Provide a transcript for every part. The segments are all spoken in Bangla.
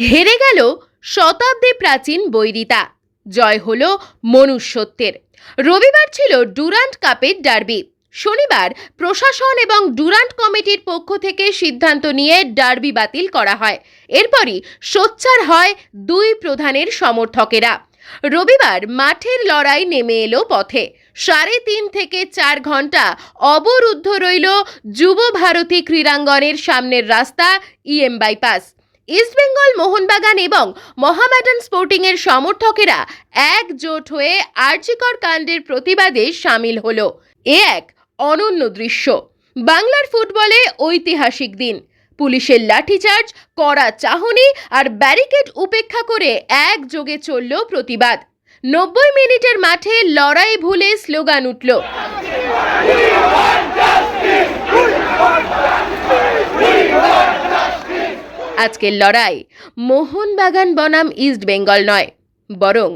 হেরে গেল শতাব্দী প্রাচীন বৈরিতা। জয় হল মনুষ্যত্বের। রবিবার ছিল ডুরান্ট কাপের ডার্বি। শনিবার প্রশাসন এবং ডুরান্ট কমিটির পক্ষ থেকে সিদ্ধান্ত নিয়ে ডার্বি বাতিল করা হয়। এরপরই সোচ্চার হয় দুই প্রধানের সমর্থকেরা। রবিবার মাঠের লড়াই নেমে এলো পথে। সাড়ে তিন থেকে চার ঘণ্টা অবরুদ্ধ রইল যুব ভারতী ক্রীড়াঙ্গনের সামনের রাস্তা ইএম বাইপাস। ইস্টবেঙ্গল মোহনবাগান এবং মহামেডান স্পোর্টিংয়ের সমর্থকেরা একজোট হয়ে আর্যিকর কাণ্ডের প্রতিবাদে সামিল হল। এ এক অনন্য দৃশ্য। বাংলার ফুটবলে ঐতিহাসিক দিন। পুলিশের লাঠিচার্জ, কড়া চাহনি আর ব্যারিকেড উপেক্ষা করে একযোগে চলল প্রতিবাদ। নব্বই মিনিটের মাঠে লড়াই ভুলে স্লোগান উঠল। আজকের লড়াই মোহনবাগান বনাম ইস্ট বেঙ্গল নয় বরং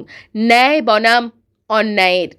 ন্যায় বনাম অন্যায়ের।